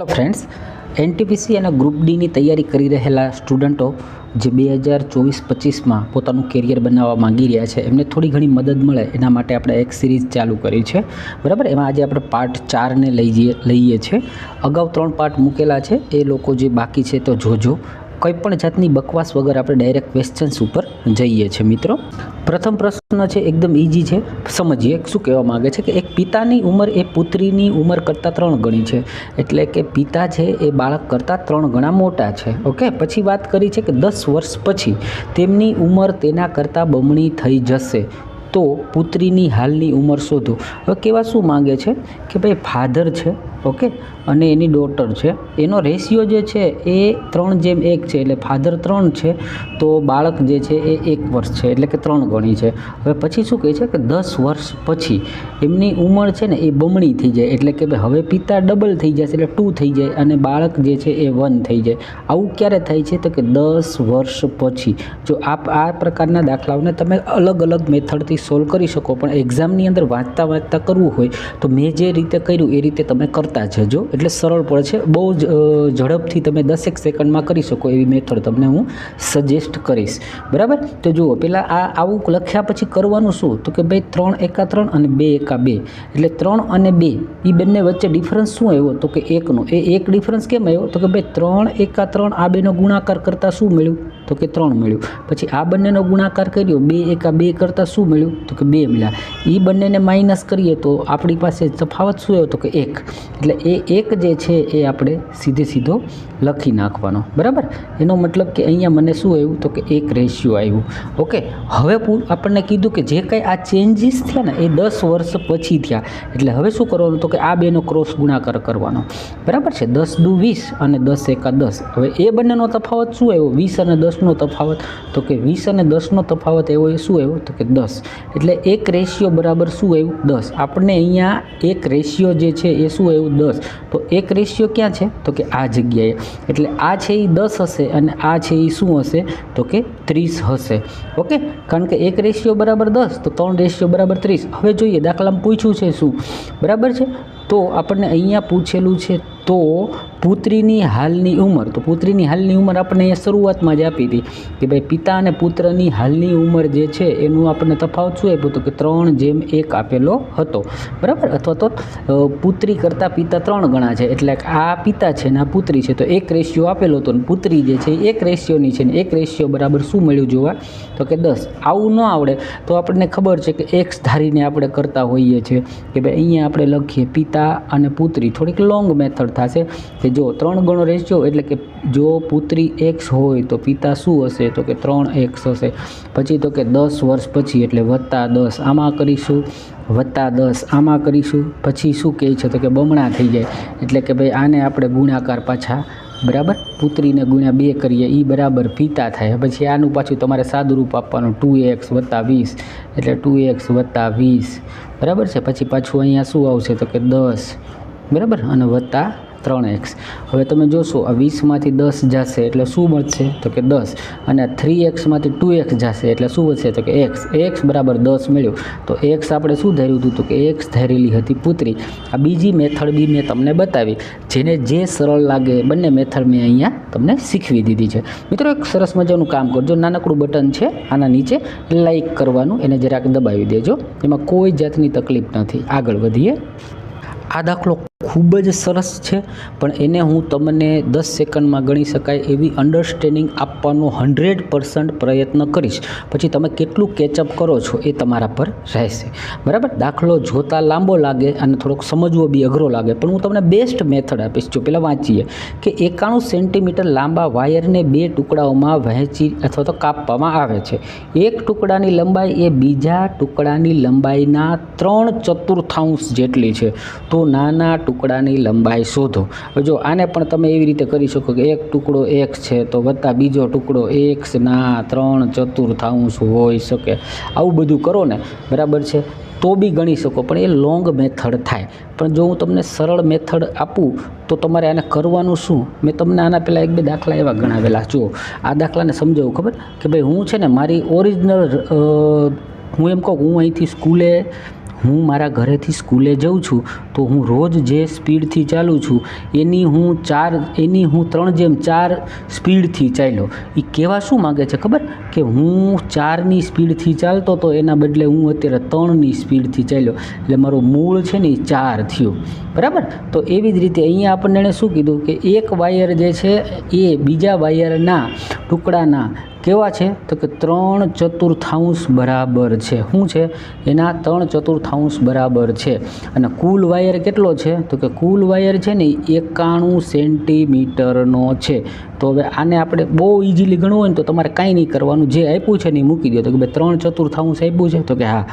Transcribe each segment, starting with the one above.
Hello friends NTPC અને group ડીની તૈયારી કરી રહેલા સ્ટુડન્ટો જે બે હજાર ચોવીસ પચીસમાં પોતાનું કેરિયર બનાવવા માંગી રહ્યા છે, એમને થોડી ઘણી મદદ મળે. એના માટે આપણે એક સિરીઝ ચાલુ કરી છે. બરાબર? એમાં આજે આપણે પાર્ટ ચારને લઈ જઈએ, લઈએ છીએ. અગાઉ ત્રણ પાર્ટ મૂકેલા છે. એ લોકો જે બાકી છે તો જોજો. કોઈ પણ જાતની બકવાસ વગર આપણે ડાયરેક્ટ ક્વેશ્ચન્સ ઉપર જઈએ છીએ મિત્રો. પ્રથમ પ્રશ્ન છે, એકદમ ઇઝી છે. સમજીએ, શું કહેવા માગે છે કે એક પિતાની ઉંમર એ પુત્રીની ઉંમર કરતાં ત્રણ ગણી છે. એટલે કે પિતા છે એ બાળક કરતાં ત્રણ ગણા મોટા છે. ઓકે? પછી વાત કરી છે કે દસ વર્ષ પછી તેમની ઉંમર તેના કરતાં બમણી થઈ જશે. તો પુત્રીની હાલની ઉંમર શોધો. હવે કેવા શું માંગે છે? કે ભાઈ ફાધર છે, ઓકે? અને એની ડોટર છે. એનો રેશિયો જે છે એ ત્રણ જેમ એક છે, એટલે ફાધર ત્રણ છે, તો બાળક જે છે એ એક વર્ષ છે, એટલે કે ત્રણ ગણી છે. હવે પછી શું કહે છે કે દસ વર્ષ પછી એમની ઉંમર છે ને એ બમણી થઈ જાય, એટલે કે હવે પિતા ડબલ થઈ જશે, એટલે ટુ થઈ જાય, અને બાળક જે છે એ વન થઈ જાય. આવું ક્યારે થાય છે તો કે દસ વર્ષ પછી? જો આપ આ પ્રકારના દાખલાઓને તમે અલગ અલગ મેથડથી સોલ્વ કરી શકો, પણ એક્ઝામની અંદર વાંચતા વાંચતા કરવું હોય તો મેં જે રીતે કર્યું એ રીતે તમે કરતા જજો સરળ પડે છે. બહુ જ ઝડપથી તમે દસેક સેકન્ડમાં કરી શકો એવી મેથડ તમને હું સજેસ્ટ કરીશ. બરાબર? તો જુઓ પહેલાં આ આવું લખ્યા પછી કરવાનું શું? તો કે ભાઈ ત્રણ એકા ત્રણ અને બે એકા બે. એટલે ત્રણ અને બે એ બંને વચ્ચે ડિફરન્સ શું આવ્યો? તો કે એકનો. એ એક ડિફરન્સ કેમ આવ્યો? તો કે ભાઈ ત્રણ એકા ત્રણ આ બેનો ગુણાકાર કરતાં શું મળ્યું? તો કે ત્રણ મળ્યું. પછી આ બંનેનો ગુણાકાર કર્યો, બે એકા બે કરતાં શું મળ્યું? તો કે બે મળ્યા. એ બંનેને માઇનસ કરીએ તો આપણી પાસે તફાવત શું આવ્યો તો કે એક. એટલે એ એક જે છે એ આપણે સીધે સીધો લખી નાખવાનો. બરાબર? એનો મતલબ કે અહીંયા મને શું આવ્યું? તો કે એક રેશિયો આવ્યું. ઓકે? હવે આપણને કીધું કે જે કંઈ આ ચેન્જીસ થયા ને, એ દસ વર્ષ પછી થયા. એટલે હવે શું કરવાનું? તો કે આ બેનો ક્રોસ ગુણાકાર કરવાનો. બરાબર છે? દસ દુ વીસ અને દસ એકા દસ. હવે એ બંનેનો તફાવત શું આવ્યો? વીસ અને દસનો તફાવત, તો કે વીસ અને દસનો તફાવત એવો એ શું આવ્યો? તો કે દસ. એટલે એક રેશિયો બરાબર શું આવ્યું? દસ. આપણને અહીંયા એક રેશિયો જે છે એ શું આવ્યું? દસ. તો એક રેશિયો ક્યાં છે? તો કે આ જગ્યાએ. એટલે આ છે એ દસ હશે અને આ છે એ શું હશે? તો કે ત્રીસ હશે. ઓકે? કારણ કે એક રેશિયો બરાબર દસ, તો ત્રણ રેશિયો બરાબર ત્રીસ. હવે જોઈએ, દાખલામાં પૂછ્યું છે શું? બરાબર છે? તો આપણને અહીંયા પૂછેલું છે, તો પુત્રીની હાલની ઉંમર, તો પુત્રીની હાલની ઉંમર આપણને અહીંયા શરૂઆતમાં જ આપી હતી કે ભાઈ પિતા અને પુત્રની હાલની ઉંમર જે છે એનું આપણને તફાવત શું આપ્યું હતું કે ત્રણ જેમ એક આપેલો હતો, બરાબર? અથવા તો પુત્રી કરતાં પિતા ત્રણ ગણા છે, એટલે આ પિતા છે ને આ પુત્રી છે, તો એક રેશિયો આપેલો હતો ને પુત્રી જે છે એક રેશિયોની છે ને એક રેશિયો બરાબર શું મળ્યું જોવા? તો કે દસ. આવું ન આવડે તો આપણને ખબર છે કે એક્સ ધારીને આપણે કરતા હોઈએ છીએ કે ભાઈ અહીંયા આપણે લખીએ પિતા અને પુત્રી. થોડીક લોંગ મેથડ થશે કે જો ત્રણ ગણો રેશિયો એટલે કે જો પુત્રી એક્સ હોય તો પિતા શું હશે? તો કે ત્રણ એક્સ હશે. પછી તો કે દસ વર્ષ પછી એટલે વત્તા દસ. આમાં કરીશું? વત્તા દસ. આમાં કરીશું? પછી શું કહે છે? તો કે બમણા થઈ જાય. એટલે કે ભાઈ આને આપણે ગુણાકાર પાછા બરાબર? પુત્રીને ગુણ્યા બે કરીએ એ બરાબર પિતા થાય. પછી આનું પાછું તમારે સાદુરૂપ આપવાનું, ટુ એક્સ વત્તા વીસ. એટલે ટુ એક્સ વત્તા વીસ. બરાબર છે? પછી પાછું અહીંયા શું આવશે? તો કે દસ. બરાબર? અને વત્તા ત્રણ એક્સ. હવે તમે જોશો, આ વીસમાંથી દસ જશે એટલે શું મળશે તો કે દસ. અને થ્રી એક્સમાંથી ટુ એક્સ જશે એટલે શું વધશે? તો કે એક્સ. એક્સ બરાબર દસ મળ્યું. તો એક્સ આપણે શું ધાર્યું હતું? તો કે એક્સ ધારેલી હતી પુત્રી. આ બીજી મેથડ બી મેં તમને બતાવી, જેને જે સરળ લાગે બંને મેથડ મેં અહીંયા તમને શીખવી દીધી છે. મિત્રો, એક સરસ મજાનું કામ કરજો. નાનકડું બટન છે, આના નીચે લાઇક કરવાનું, એને જરાક દબાવી દેજો. એમાં કોઈ જાતની તકલીફ નથી. આગળ વધીએ. આ દાખલો ખૂબ જ સરસ છે, પણ એને હું તમને દસ સેકન્ડમાં ગણી શકાય એવી અન્ડરસ્ટેન્ડિંગ આપવાનો હંડ્રેડ પર્સન્ટ પ્રયત્ન કરીશ. પછી તમે કેટલું કેચઅપ કરો છો એ તમારા પર રહેશે. બરાબર? દાખલો જોતા લાંબો લાગે અને થોડોક સમજવો બી અઘરો લાગે, પણ હું તમને બેસ્ટ મેથડ આપીશ. જો પહેલાં વાંચીએ કે એકાણું સેન્ટીમીટર લાંબા વાયરને બે ટુકડાઓમાં વહેંચી અથવા તો કાપવામાં આવે છે. એક ટુકડાની લંબાઈ એ બીજા ટુકડાની લંબાઈના ત્રણ ચતુર્થાંશ જેટલી છે. તો નાના ટુકડાની લંબાઈ શોધો. હવે જો આને પણ તમે એવી રીતે કરી શકો કે એક ટુકડો એક છે, તો વત્તા બીજો ટુકડો એક્સ ના, ત્રણ ચતુર્થાંશ હોઈ શકે. આવું બધું કરો ને, બરાબર છે? તો બી ગણી શકો, પણ એ લોંગ મેથડ થાય. પણ જો હું તમને સરળ મેથડ આપું, તો તમારે આને કરવાનું શું? મેં તમને આના પહેલાં એક બે દાખલા એવા ગણાવેલા. જુઓ, આ દાખલાને સમજાવું, ખબર? કે ભાઈ હું છે ને, મારી ઓરિજિનલ હું એમ કહું હું અહીંથી સ્કૂલે હું મારા ઘરેથી સ્કૂલે જાઉં છું, તો હું રોજ જે સ્પીડથી ચાલું છું, એની હું ચાર, એની હું ત્રણ જેમ ચાર સ્પીડથી ચાલ્યો. એ કહેવા શું માગે છે ખબર? કે હું ચારની સ્પીડથી ચાલતો તો એના બદલે હું અત્યારે ત્રણની સ્પીડથી ચાલ્યો. એટલે મારું મૂળ છે ને એ ચાર થયું. બરાબર? તો એવી જ રીતે અહીંયા આપણને શું કીધું કે એક વાયર જે છે એ બીજા વાયરના ટુકડાના કેવા છે? તો કે ત્રણ ચતુર્થાંશ બરાબર છે. શું છે? એના ત્રણ ચતુર્થાંશ બરાબર છે. અને કુલ વાયર કેટલો છે? તો કે કુલ વાયર છે ને એકાણું સેન્ટીમીટરનો છે. તો હવે આને આપણે બહુ ઇઝીલી ગણવું હોય ને તો તમારે કાંઈ નહીં કરવાનું. જે આપ્યું છે ને એ મૂકી દો. તો કે ભાઈ ત્રણ ચતુર્થાંશ આપ્યું છે. તો કે હા.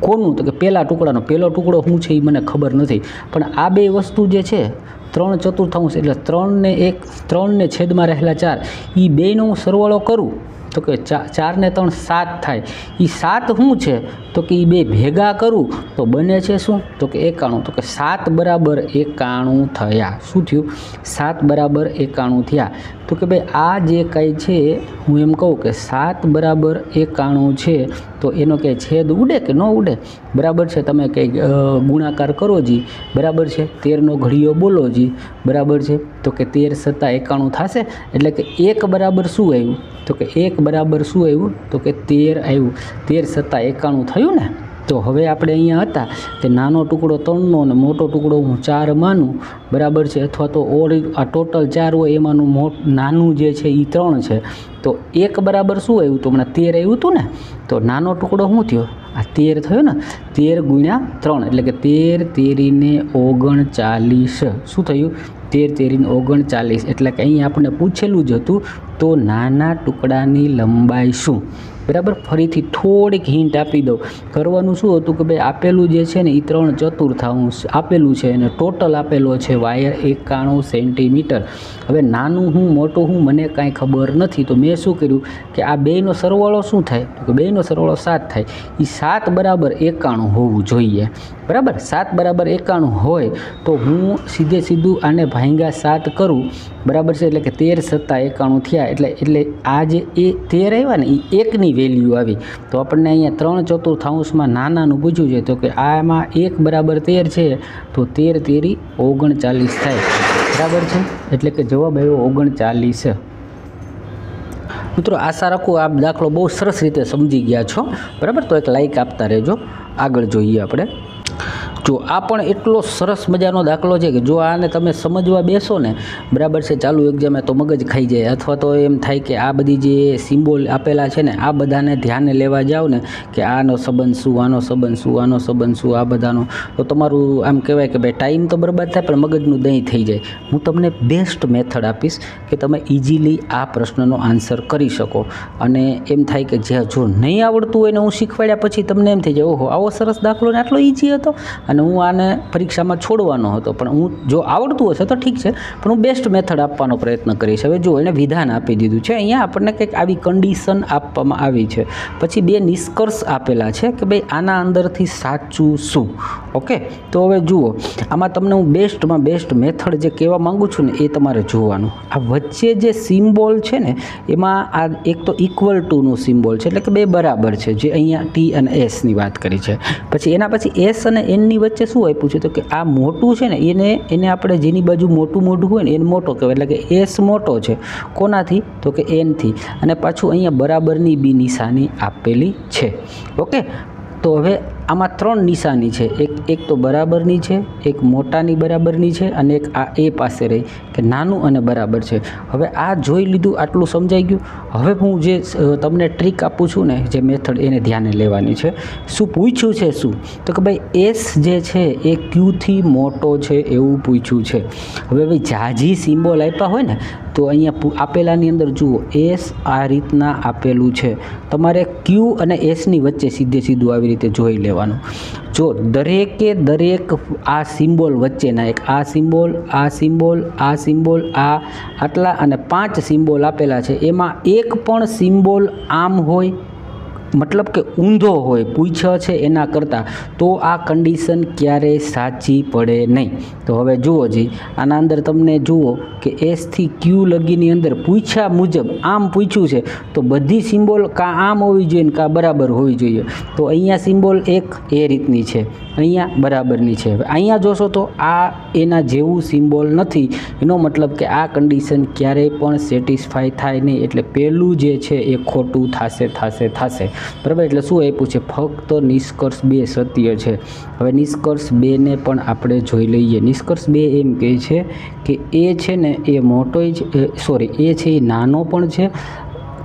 કોનું? તો કે પહેલા ટુકડાનો. પહેલો ટુકડો શું છે એ મને ખબર નથી. પણ આ બે વસ્તુ જે છે, ત્રણ ચતુર્થાંશ એટલે ત્રણને એક, ત્રણને છેદમાં રહેલા ચાર એ બેનો હું સરવાળો કરું? તો કે ચા, ચારને ત્રણ સાત થાય. એ સાત શું છે? તો કે એ બે ભેગા કરું, તો બને છે શું? તો કે એકાણું. તો કે સાત બરાબર એકાણું થયા. શું થયું? સાત બરાબર એકાણું થયા. તો કે ભાઈ આ જે કંઈ છે, હું એમ કહું કે સાત બરાબર એકાણું છે તો એનો કંઈ છેદ ઉડે કે ન ઉડે? બરાબર છે, તમે કંઈ ગુણાકાર કરો જી. બરાબર છે, તેરનો ઘડીયો બોલો જી. બરાબર છે, તો કે તેર સત્તા એકાણું થશે? એટલે કે એક બરાબર શું આવ્યું? તો કે એક બરાબર શું આવ્યું? તો કે તેર આવ્યું. તેર સત્તા એકાણું થયું ને? તો હવે આપણે અહીંયા હતા કે નાનો ટુકડો ત્રણનો અને મોટો ટુકડો હું ચાર માનું, બરાબર છે? અથવા તો ઓર આ ટોટલ ચાર હોય એમાંનું મો નાનું જે છે એ ત્રણ છે. તો એક બરાબર શું આવ્યું? તો હમણાં તેર આવ્યું હતું ને? તો નાનો ટુકડો શું થયો? આ તેર થયો ને? તેર ગુણ્યા ત્રણ, એટલે કે તેર તેરીને ઓગણચાલીસ. શું થયું? તેર તેરીને ઓગણચાલીસ. એટલે કે અહીં આપણે પૂછેલું જ હતું, તો નાના ટુકડાની લંબાઈ શું? બરાબર? ફરીથી થોડીક હિન્ટ આપી દઉં. કરવાનું શું હતું કે ભાઈ, આપેલું જે છે ને એ ત્રણ ચતુર્થાંશ આપેલું છે અને ટોટલ આપેલો છે વાયર એકાણું સેન્ટીમીટર હવે નાનું હું, મોટું હું, મને કાંઈ ખબર નથી. તો મેં શું કર્યું કે આ બેયનો સરવાળો શું થાય? તો કે બેનો સરવાળો સાત થાય. એ સાત બરાબર એકાણું હોવું જોઈએ. બરાબર? સાત બરાબર એકાણું હોય તો હું સીધે સીધું આને ભાંગા સાત કરું. બરાબર છે? એટલે કે તેર સત્તા એકાણું થયા. એટલે એટલે આ જે એ તેર આવ્યા ને એ એકની વેલ્યુ આવી. તો આપણને અહીંયા ત્રણ ચતુર્થાંશમાં નાનાનું પૂછ્યું છે, તો કે આમાં એક બરાબર તેર છે, તો તેર તેરી ઓગણચાલીસ થાય. બરાબર છે? એટલે કે જવાબ આવ્યો ઓગણચાલીસ. મિત્રો, આશા રાખું આ દાખલો બહુ સરસ રીતે સમજી ગયા છો. બરાબર? તો એક લાઇક આપતા રહેજો. આગળ જોઈએ આપણે. જો આ પણ એટલો સરસ મજાનો દાખલો છે કે જો આને તમે સમજવા બેસો ને, બરાબર છે, ચાલુ એક્ઝામે તો મગજ ખાઈ જાય. અથવા તો એમ થાય કે આ બધી જે સિમ્બોલ આપેલા છે ને, આ બધાને ધ્યાને લેવા જાઓ ને કે આનો સંબંધ શું, આનો સંબંધ શું, આનો સંબંધ શું, આ બધાનો. તો તમારું આમ કહેવાય કે ભાઈ ટાઈમ તો બરબાદ થાય, પણ મગજનું દહીં થઈ જાય. હું તમને બેસ્ટ મેથડ આપીશ કે તમે ઇઝીલી આ પ્રશ્નનો આન્સર કરી શકો. અને એમ થાય કે જ્યાં જો નહીં આવડતું હોય ને હું શીખવાડ્યા પછી તમને એમ થઈ જાય, ઓહો, આવો સરસ દાખલો ને આટલો ઇઝી હતો. અને હું આને પરીક્ષામાં છોડવાનો હતો. પણ હું જો આવડતું હશે તો ઠીક છે, પણ હું બેસ્ટ મેથડ આપવાનો પ્રયત્ન કરીશ. હવે જો એણે વિધાન આપી દીધું છે, અહીંયા આપણને કંઈક આવી કન્ડિશન આપવામાં આવી છે. પછી બે નિષ્કર્ષ આપેલા છે કે ભાઈ આના અંદરથી સાચું શું? ઓકે તો હવે જુઓ, આમાં તમને હું બેસ્ટમાં બેસ્ટ મેથડ જે કહેવા માગું છું ને, એ તમારે જોવાનું. આ વચ્ચે જે સિમ્બોલ છે ને, એમાં આ એક તો ઇક્વલ ટુનું સિમ્બોલ છે, એટલે કે બે બરાબર છે, જે અહીંયા ટી અને એસની વાત કરી છે. પછી એના પછી એસ અને એનની વચ્ચે શું આપ્યું છે? તો કે આ મોટું છે ને, એને એને આપણે જેની બાજુ મોટું મોઢું હોય ને, એને મોટો કહેવાય. એટલે કે એસ મોટો છે. કોનાથી? તો કે એનથી. અને પાછું અહીંયા બરાબરની બી નિશાની આપેલી છે. ઓકે? તો હવે આમાં ત્રણ નિશાની છે. એક એક તો બરાબરની છે, એક મોટાની બરાબરની છે અને એક આ એ પાસે રહી કે નાનું અને બરાબર છે. હવે આ જોઈ લીધું, આટલું સમજાઈ ગયું. હવે હું જે તમને ટ્રીક આપું છું ને, જે મેથડ એને ધ્યાને લેવાની છે. શું પૂછ્યું છે શું? તો કે ભાઈ, એસ જે છે એ ક્યુથી મોટો છે એવું પૂછ્યું છે. હવે ભાઈ, જાજી સિમ્બોલ આપ્યા હોય ને, તો અહીંયા આપેલાની અંદર જુઓ, એસ આ રીતના આપેલું છે. તમારે ક્યુ અને એસની વચ્ચે સીધે સીધું આવી રીતે જોઈ લેવાનું. જો દરેકે દરેક આ સિમ્બોલ વચ્ચેના એક, આ સિમ્બોલ આ સિમ્બોલ આ સિમ્બોલ, આ આટલા અને પાંચ સિમ્બોલ આપેલા છે, એમાં એક પણ સિમ્બોલ આમ હોય મતલબ કે ઊંધો હોય, પૂછ છે એના કરતાં, તો આ કન્ડિશન ક્યારેય સાચી પડે નહીં. તો હવે જુઓ જી, આના અંદર તમને જુઓ કે એસથી ક્યુ લગીની અંદર પૂછ્યા મુજબ આમ પૂછ્યું છે, તો બધી સિમ્બોલ કાં આમ હોવી જોઈએ ને કાં બરાબર હોવી જોઈએ. તો અહીંયા સિમ્બોલ એક એ રીતની છે, અહીંયા બરાબરની છે. હવે અહીંયા જોશો તો આ એના જેવું સિમ્બોલ નથી, એનો મતલબ કે આ કન્ડિશન ક્યારેય પણ સેટિસ્ફાય થાય નહીં. એટલે પહેલું જે છે એ ખોટું થશે થશે થશે. બરાબર? એટલે શું આપ્યું છે? ફક્ત નિષ્કર્ષ બે સત્ય છે. હવે નિષ્કર્ષ બેને પણ આપણે જોઈ લઈએ. નિષ્કર્ષ બે એમ કહે છે કે એ છે ને એ મોટો જ સોરી એ છે એ નાનો પણ છે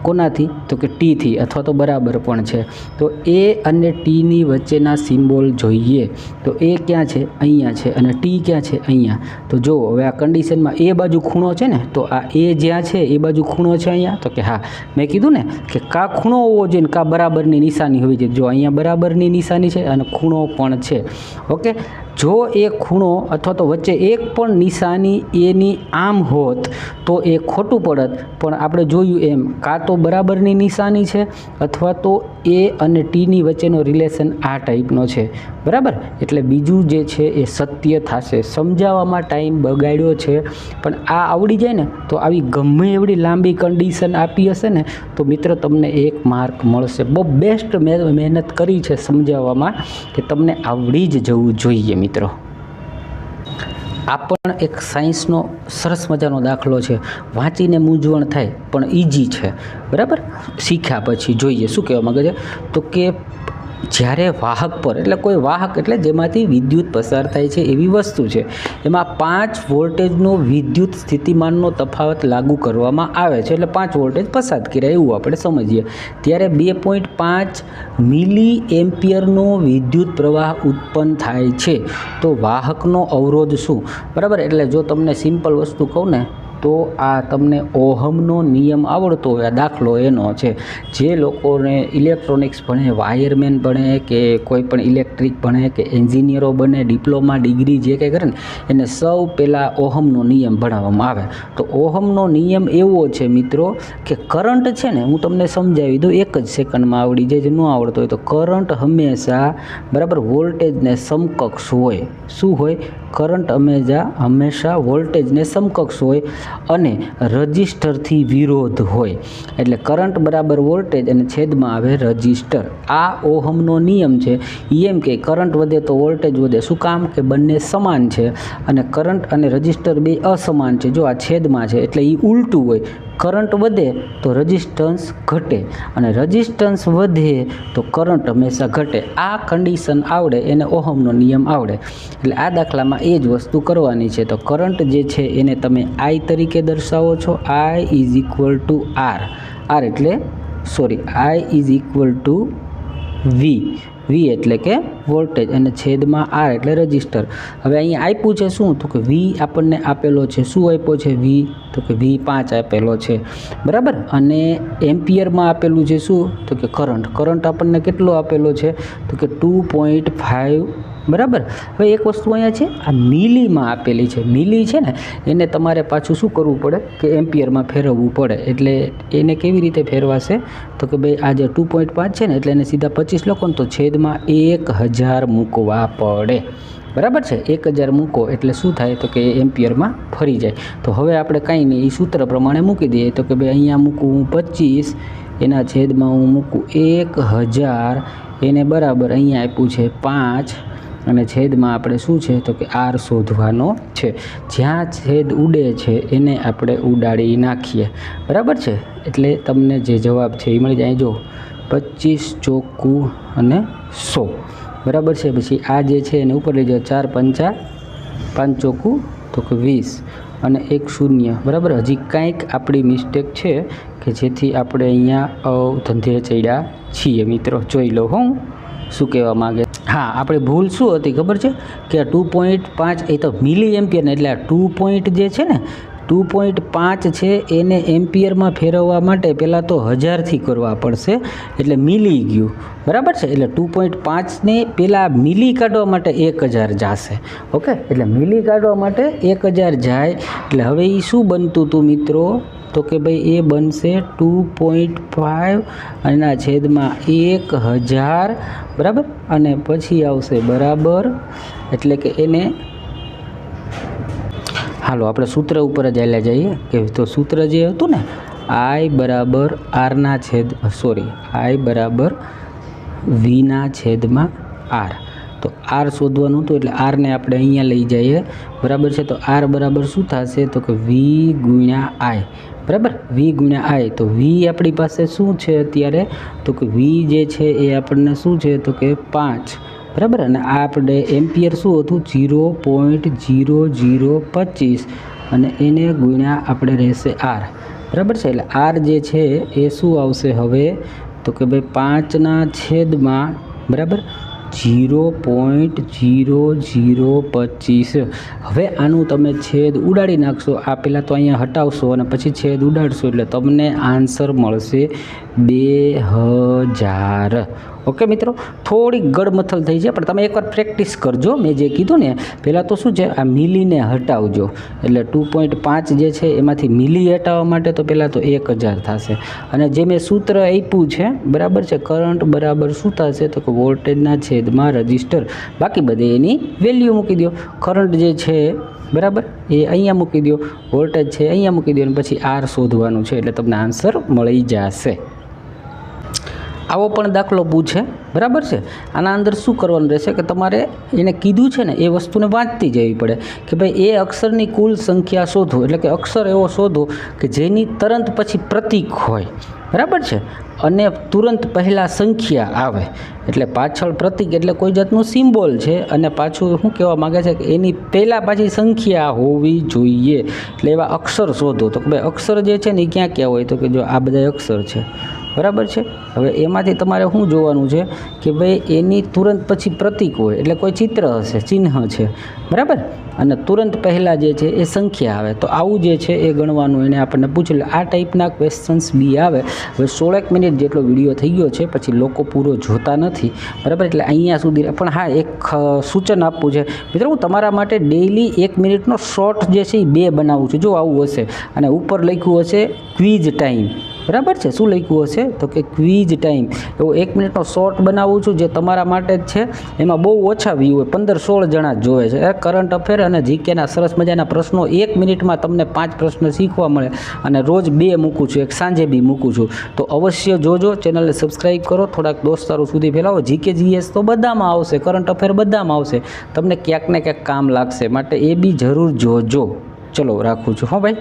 કોનાથી? તો કે ટીથી અથવા તો બરાબર પણ છે. તો એ અને ટીની વચ્ચેના સિમ્બોલ જોઈએ. તો એ ક્યાં છે? અહીંયા છે. અને ટી ક્યાં છે? અહીંયા. તો જો, હવે આ કન્ડિશનમાં એ બાજુ ખૂણો છે ને, તો આ એ જ્યાં છે, એ બાજુ ખૂણો છે અહીંયા. તો કે હા, મેં કીધું ને કે કા ખૂણો હોવો જોઈએ ને કા બરાબરની નિશાની હોવી જોઈએ. જો અહીંયા બરાબરની નિશાની છે અને ખૂણો પણ છે. ઓકે? જો એ ખૂણો અથવા તો વચ્ચે એક પણ નિશાની એની આમ હોત, તો એ ખોટું પડત. પણ આપણે જોયું એમ, કાં તો બરાબરની નિશાની છે અથવા તો એ અને ટીની વચ્ચેનો રિલેશન આ ટાઈપનો છે. બરાબર? એટલે બીજું જે છે એ સત્ય થશે. સમજાવવામાં ટાઈમ બગાડ્યો છે, પણ આ આવડી જાય ને, તો આવી ગમે એવડી લાંબી કન્ડિશન આપી હશે ને, તો મિત્ર તમને એક માર્ક મળશે. બહુ બેસ્ટ મહેનત કરી છે સમજાવવામાં કે તમને આવડી જ જવું જોઈએ મિત્રો. આ પણ એક સાયન્સનો સરસ મજાનો દાખલો છે. વાંચીને મૂંઝવણ થાય, પણ ઇઝી છે. બરાબર? શીખ્યા પછી જોઈએ, શું કહેવા માગે છે? તો કે જ્યારે વાહક પર, એટલે કોઈ વાહક એટલે જેમાંથી વિદ્યુત પસાર થાય છે એવી વસ્તુ છે. એમાં પાંચ વોલ્ટેજનો વિદ્યુત સ્થિતિમાનનો તફાવત લાગુ કરવામાં આવે છે. એટલે પાંચ વોલ્ટેજ પસાર કર્યા એવું આપણે સમજીએ. ત્યારે બે પોઈન્ટ પાંચ મિલી એમ્પિયરનો વિદ્યુત પ્રવાહ ઉત્પન્ન થાય છે. તો વાહકનો અવરોધ શું? બરાબર? એટલે જો તમને સિમ્પલ વસ્તુ કહું ને તો આ તમને ઓહમનો નિયમ આવડતો હોય, આ દાખલો એનો છે. જે લોકોને ઇલેક્ટ્રોનિક્સ ભણે, વાયરમેન ભણે કે કોઈ પણ ઇલેક્ટ્રિક ભણે કે એન્જિનિયરો બને, ડિપ્લોમા, ડિગ્રી જે કંઈ કરે ને, એને સૌ પહેલાં ઓહમનો નિયમ ભણાવવામાં આવે. તો ઓહમનો નિયમ એવો છે મિત્રો કે કરંટ છે ને, હું તમને સમજાવી દઉં, એક જ સેકન્ડમાં આવડી જાય જે ન આવડતો હોય તો કરંટ હંમેશા બરાબર વોલ્ટેજને સમકક્ષ હોય. શું હોય? કરંટ અમેજા હંમેશા વોલ્ટેજને સમકક્ષ હોય અને રજિસ્ટરથી વિરોધ હોય. એટલે કરંટ બરાબર વોલ્ટેજ અને છેદમાં આવે રજિસ્ટર. આ ઓહમનો નિયમ છે. એમ કે કરંટ વધે તો વોલ્ટેજ વધે. શું કામ? કે બંને સમાન છે અને કરંટ અને રજિસ્ટર બે અસમાન છે. જો આ છેદમાં છે, એટલે એ ઉલટું હોય. કરંટ વધે તો રજિસ્ટન્સ ઘટે અને રજિસ્ટન્સ વધે તો કરંટ હંમેશા ઘટે. આ કન્ડિશન આવડે, એને ઓહમનો નિયમ આવડે. એટલે આ દાખલામાં એ જ વસ્તુ કરવાની છે. તો કરંટ જે છે એને તમે આઈ તરીકે દર્શાવો છો. I is equal to R R એટલે sorry I is equal to V V એટલે કે વોલ્ટેજ અને છેદમાં આર એટલે રજિસ્ટર હવે અહીંયા આપ્યું છે શું? તો કે વી આપણને આપેલો છે. શું આપ્યો છે? વી તો કે વી પાંચ આપેલો છે. બરાબર? અને એમ્પિયરમાં આપેલું છે શું? તો કે કરંટ. કરંટ આપણને કેટલો આપેલો છે? તો કે ટુ પોઈન્ટ ફાઇવ બરાબર? હવે એક વસ્તુ અહીંયા છે, આ મિલીમાં આપેલી છે. મિલી છે ને, એને તમારે પાછું શું કરવું પડે? કે એમ્પિયરમાં ફેરવવું પડે. એટલે એને કેવી રીતે ફેરવાશે? તો કે ભાઈ, આ જે ટુ પોઈન્ટ પાંચ છે ને, એટલે એને સીધા પચીસ લખો ને તો છેદમાં એક હજાર મૂકવા પડે. બરાબર છે? એક હજાર મૂકો એટલે શું થાય? તો કે એમ્પિયરમાં ફરી જાય. તો હવે આપણે કાંઈ નહીં એ સૂત્ર પ્રમાણે મૂકી દઈએ. તો કે ભાઈ, અહીંયા મૂકું હું પચીસ, એના છેદમાં હું મૂકું એક હજાર, એને બરાબર અહીંયા આપ્યું છે પાંચ. અને છેદમાં આપણે શું છે? તો કે આર શોધવાનો છે. જ્યાં છેદ ઉડે છે, એને આપણે ઉડાડી નાખીએ. બરાબર છે? એટલે તમને જે જવાબ છે એ મળી જાય. જો, પચીસ ચોખ્ખું અને સો. બરાબર છે? પછી આ જે છે એને ઉપર લઈ જાઓ. ચાર પંચા પાંચ ચોખ્ખું તો કે વીસ. અને એક શૂન્ય. બરાબર? હજી કાંઈક આપણી મિસ્ટેક છે કે જેથી આપણે અહીંયા ધંધે ચડ્યા છીએ મિત્રો. જોઈ લો હું. શું કહેવા માગે? હા, આપણે ભૂલ શું હતી ખબર છે? કે ટુ પોઈન્ટ પાંચ એ તો મિલી એમ્પિયર એટલે આ ટુ પોઈન્ટ જે છે ને ટુ પોઈન્ટ પાંચ છે એને એમ્પિયરમાં ફેરવવા માટે પહેલાં તો હજારથી કરવા પડશે, એટલે મિલી ગયું. બરાબર છે? એટલે ટુ પોઈન્ટ પાંચને પહેલાં મિલી કાઢવા માટે એક હજાર જશે. ઓકે? એટલે મિલી કાઢવા માટે એક હજાર જાય. એટલે હવે એ શું બનતું હતું મિત્રો? તો કે ભાઈ એ બનશે ટુ પોઈન્ટ ફાઇવ એના છેદમાં એક હજાર, બરાબર? અને પછી આવશે બરાબર, એટલે કે એને હાલો, આપણે સૂત્ર ઉપર જ આવેલા જઈએ, કે તો સૂત્ર જે હતું ને, આઈ બરાબર આરના છેદ, સોરી, આઈ બરાબર વીના છેદમાં આર. તો આર શોધવાનું હતું એટલે આરને આપણે અહીંયા લઈ જઈએ. બરાબર છે? તો આર બરાબર શું થશે? તો કે વી ગુણ્યા આઈ. બરાબર? વી ગુણ્યા આઈ તો વી આપણી પાસે શું છે અત્યારે? તો કે વી જે છે એ આપણને શું છે? તો કે પાંચ. બરાબર? અને આ આપણે એમ્પિયર શું હતું? જીરો પોઈન્ટ જીરો જીરો પચીસ. અને એને ગુણ્યા આપણે રહેશે આર બરાબર છે? એટલે આર જે છે એ શું આવશે હવે? તો કે ભાઈ પાંચના છેદમાં, બરાબર? જીરો પોઈન્ટ જીરો જીરો પચીસ. હવે આનું તમે છેદ ઉડાડી નાખશો. આ પહેલાં તો અહીંયા હટાવશો અને પછી છેદ ઉડાડશો એટલે તમને આન્સર મળશે બે હજાર. ઓકે મિત્રો? થોડીક ગડમથલ થઈ છે, પણ તમે એકવાર પ્રેક્ટિસ કરજો. મેં જે કીધું ને, પહેલાં તો શું છે, આ મિલીને હટાવજો. એટલે ટુ પોઈન્ટ પાંચ જે છે, એમાંથી મિલી હટાવવા માટે તો પહેલાં તો એક હજાર થશે. અને જે મેં સૂત્ર આપ્યું છે, બરાબર છે, કરંટ બરાબર શું થશે? તો કે વોલ્ટેજના છેદમાં રજિસ્ટર. બાકી બધે એની વેલ્યુ મૂકી દો કરંટ જે છે, બરાબર, એ અહીંયા મૂકી દો વોલ્ટેજ છે, અહીંયા મૂકી દો અને પછી આર શોધવાનું છે, એટલે તમને આન્સર મળી જશે. આવો પણ દાખલો પૂછે બરાબર છે? આના અંદર શું કરવાનું રહેશે કે તમારે એને કીધું છે ને, એ વસ્તુને વાંચતી જવી પડે કે ભાઈ એ અક્ષરની કુલ સંખ્યા શોધો, એટલે કે અક્ષર એવો શોધો કે જેની તરંત પછી પ્રતીક હોય, બરાબર છે? અને તુરંત પહેલાં સંખ્યા આવે, એટલે પાછળ પ્રતીક એટલે કોઈ જાતનું સિમ્બોલ છે, અને પાછું શું કહેવા માગે છે કે એની પહેલાં પાછી સંખ્યા હોવી જોઈએ, એટલે એવા અક્ષર શોધો. તો કે ભાઈ અક્ષર જે છે ને એ ક્યાં ક્યાં હોય? તો કે જો આ બધા અક્ષર છે. બરાબર છે? હવે એમાંથી તમારે શું જોવાનું છે કે ભાઈ એની તુરંત પછી પ્રતીક હોય, એટલે કોઈ ચિત્ર હશે, ચિહ્ન છે, બરાબર? અને તુરંત પહેલાં જે છે એ સંખ્યા આવે. તો આવું જે છે એ ગણવાનું, એને આપણને પૂછેલું આ ટાઈપના ક્વેશ્ચન્સ બી આવે. હવે સોળેક મિનિટ જેટલો વીડિયો થઈ ગયો છે, પછી લોકો પૂરો જોતા નથી, બરાબર? એટલે અહીંયા સુધી, પણ હા, એક સૂચન આપવું છે. મિત્રો, હું તમારા માટે ડેઈલી એક મિનિટનો શોર્ટ જે છે એ બે બનાવું છું. જો આવું હશે, અને ઉપર લખ્યું હશે ક્વિઝ ટાઈમ બરાબર છે? શું લખ્યું હશે? તો કે ક્વિઝ ટાઈમ એવો એક મિનિટનો શોર્ટ બનાવું છું જે તમારા માટે જ છે. એમાં બહુ ઓછા વ્યૂ હોય. પંદર સોળ જણા જ જોવે છે. કરંટ અફેર અને જીકેના સરસ મજાના પ્રશ્નો એક મિનિટમાં તમને પાંચ પ્રશ્ન શીખવા મળે અને રોજ બે મૂકું છું. એક સાંજે બી મૂકું છું. તો અવશ્ય જોજો. ચેનલને સબસ્ક્રાઈબ કરો. થોડાક દોસ્તારો સુધી ફેલાવો. જીકે જીએસ તો બધામાં આવશે. કરંટ અફેર બધામાં આવશે. તમને ક્યાંક ને ક્યાંક કામ લાગશે. માટે એ બી જરૂર જોજો. ચલો, રાખું છું. હો ભાઈ.